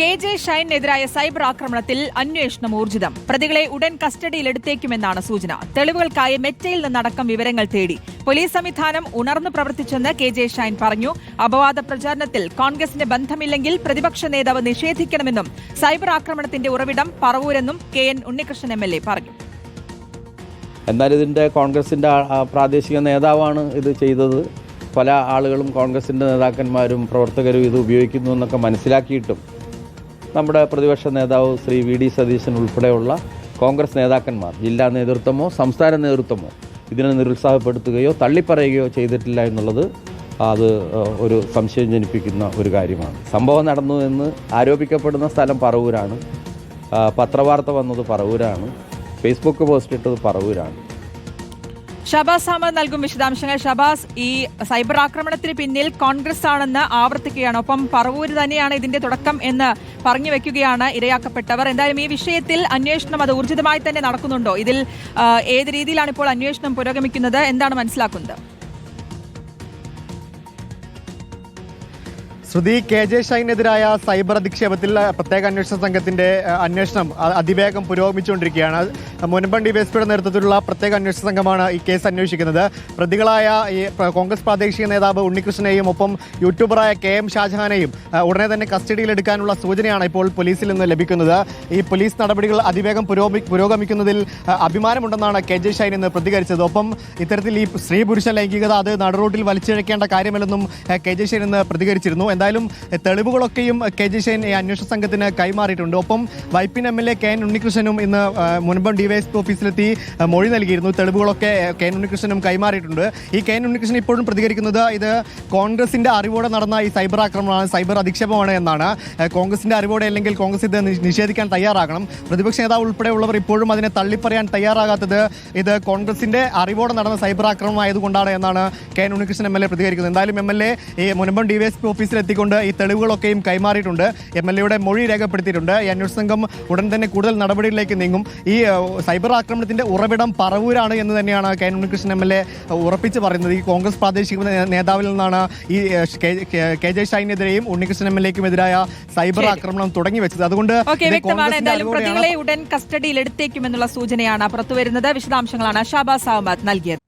K J ഷൈനെതിരായ cyber ആക്രമണത്തിൽ അന്വേഷണം ഊർജിതം. പ്രതികളെ ഉടൻ കസ്റ്റഡിയിലെടുത്തേക്കുമെന്നാണ് സൂചന. തെളിവുകൾക്കായി മെറ്റയിൽ നിന്നടക്കം വിവരങ്ങൾ തേടി. പോലീസ് സംവിധാനം ഉണർന്നു പ്രവർത്തിച്ചെന്ന് കെ ജെ ഷൈൻ പറഞ്ഞു. അപവാദ പ്രചാരണത്തിൽ കോൺഗ്രസിന് ബന്ധമില്ലെങ്കിൽ പ്രതിപക്ഷ നേതാവ് നിഷേധിക്കണമെന്നും സൈബർ ആക്രമണത്തിന്റെ ഉറവിടം പറവൂരെന്നും K N Unnikrishnan M L A പറഞ്ഞു. എന്നാൽ ഇതിന്റെ കോൺഗ്രസിന്റെ പ്രാദേശിക നേതാവാണ് ഇത് ചെയ്തത്. പല ആളുകളും കോൺഗ്രസിന്റെ നേതാക്കന്മാരും പ്രവർത്തകരും ഇത് ഉപയോഗിക്കുന്നു എന്നൊക്കെ മനസ്സിലാക്കിയിട്ടും നമ്മുടെ പ്രതിപക്ഷ നേതാവ് ശ്രീ വി ഡി സതീശൻ ഉൾപ്പെടെയുള്ള കോൺഗ്രസ് നേതാക്കന്മാർ ജില്ലാ നേതൃത്വമോ സംസ്ഥാന നേതൃത്വമോ ഇതിനെ നിരുത്സാഹപ്പെടുത്തുകയോ തള്ളിപ്പറയുകയോ ചെയ്തിട്ടില്ല എന്നുള്ളത് അത് ഒരു സംശയം ജനിപ്പിക്കുന്ന ഒരു കാര്യമാണ്. സംഭവം നടന്നു എന്ന് ആരോപിക്കപ്പെടുന്ന സ്ഥലം പറവൂരാണ്. പത്രവാർത്ത വന്നത് പറവൂരാണ്. ഫേസ്ബുക്ക് പോസ്റ്റ് ഇട്ടത് പറവൂരാണ്. ഷബാസ് അഹമ്മദ് നൽകും വിശദാംശങ്ങൾ. ഷബാസ് ഈ സൈബർ ആക്രമണത്തിന് പിന്നിൽ കോൺഗ്രസ് ആണെന്ന് ആവർത്തിക്കുകയാണ്. ഒപ്പം പറവൂര് തന്നെയാണ് ഇതിന്റെ തുടക്കം എന്ന് പറഞ്ഞു വെക്കുകയാണ് ഇരയാക്കപ്പെട്ടവർ. എന്തായാലും ഈ വിഷയത്തിൽ അന്വേഷണം അത് ഊർജിതമായി തന്നെ നടക്കുന്നുണ്ടോ? ഇതിൽ ഏത് രീതിയിലാണ് ഇപ്പോൾ അന്വേഷണം പുരോഗമിക്കുന്നത്? എന്താണ് മനസ്സിലാക്കുന്നത്? ശ്രുതി കെ ജെ ഷൈനെതിരായ സൈബർ അധിക്ഷേപത്തിൽ പ്രത്യേക അന്വേഷണ സംഘത്തിന്റെ അന്വേഷണം അതിവേഗം പുരോഗമിച്ചുകൊണ്ടിരിക്കുകയാണ്. മുൻപൻ ഡിവൈഎസ്പിയുടെ നേതൃത്വത്തിലുള്ള പ്രത്യേക അന്വേഷണ സംഘമാണ് ഈ കേസ് അന്വേഷിക്കുന്നത്. പ്രതികളായ ഈ കോൺഗ്രസ് പ്രാദേശിക നേതാവ് ഉണ്ണികൃഷ്ണനെയും ഒപ്പം യൂട്യൂബറായ കെ എം ഷാജഹാനെയും ഉടനെ തന്നെ കസ്റ്റഡിയിലെടുക്കാനുള്ള സൂചനയാണ് ഇപ്പോൾ പോലീസിൽ നിന്ന് ലഭിക്കുന്നത്. ഈ പോലീസ് നടപടികൾ അതിവേഗം പുരോഗമി പുരോഗമിക്കുന്നതിൽ അഭിമാനമുണ്ടെന്നാണ് കെ ജെ ഷൈൻ ഇന്ന് പ്രതികരിച്ചത്. ഒപ്പം ഇത്തരത്തിൽ ഈ സ്ത്രീ പുരുഷ ലൈംഗികത അത് നടുറോട്ടിൽ വലിച്ചിഴക്കേണ്ട കാര്യമല്ലെന്നും കെ ജെ ഷൈൻ ഇന്ന് പ്രതികരിച്ചിരുന്നു. എന്തായാലും തെളിവുകളൊക്കെയും കെ ജെ ഷൈൻ ഈ അന്വേഷണ സംഘത്തിന് കൈമാറിയിട്ടുണ്ട്. ഒപ്പം Vypin M L A K N ഉണ്ണികൃഷ്ണനും ഇന്ന് മുൻപം ഡിവൈഎസ്പി ഓഫീസിലെത്തി മൊഴി നൽകിയിരുന്നു. തെളിവുകളൊക്കെ കെ എൻ ഉണ്ണികൃഷ്ണനും കൈമാറിയിട്ടുണ്ട്. ഈ കെ എൻ ഉണ്ണികൃഷ്ണൻ ഇപ്പോഴും പ്രതികരിക്കുന്നത് ഇത് കോൺഗ്രസിന്റെ അറിവോടെ നടന്ന ഈ സൈബർ ആക്രമണമാണ് സൈബർ അധിക്ഷേപമാണ് എന്നാണ്. കോൺഗ്രസിന്റെ അറിവോടെ അല്ലെങ്കിൽ കോൺഗ്രസ് ഇത് നിഷേധിക്കാൻ തയ്യാറാകണം. പ്രതിപക്ഷ നേതാവ് ഉൾപ്പെടെയുള്ളവർ ഇപ്പോഴും അതിനെ തള്ളിപ്പറയാൻ തയ്യാറാകാത്തത് ഇത് കോൺഗ്രസിന്റെ അറിവോടെ നടന്ന സൈബർ ആക്രമണം ആയതുകൊണ്ടാണ് എന്നാണ് K N Unnikrishnan M L A പ്രതികരിക്കുന്നത്. എന്തായാലും എം എൽ എ ഈ മുൻപം ഡിവൈഎസ്പി ഓഫീസിൽ എത്തിക്കൊണ്ട് ഈ തെളിവുകളൊക്കെയും കൈമാറിയിട്ടുണ്ട്. എം എൽ എയുടെ മൊഴി രേഖപ്പെടുത്തിയിട്ടുണ്ട്. ഈ അന്വേഷണ സംഘം ഉടൻ തന്നെ കൂടുതൽ നടപടികളിലേക്ക് നീങ്ങും. ഈ സൈബർ ആക്രമണത്തിന്റെ ഉറവിടം പറവൂരാണ് എന്ന് തന്നെയാണ് K N Unnikrishnan M L A ഉറപ്പിച്ച് പറയുന്നത്. ഈ കോൺഗ്രസ് പ്രാദേശിക നേതാവിൽ നിന്നാണ് ഈ കെ- ജെ ഷൈനെതിരെയും ഉണ്ണികൃഷ്ണൻ എം എൽ എക്കും എതിരായ സൈബർ ആക്രമണം തുടങ്ങി വെച്ചത്. അതുകൊണ്ട് പ്രതികളെ ഉടൻ കസ്റ്റഡിയിലെടുത്തേക്കുമെന്നുള്ള സൂചനയാണ് പുറത്തുവരുന്നത്. വിശദാംശങ്ങളാണ് ഷാബാസ് അഹമ്മദ് നൽകിയത്.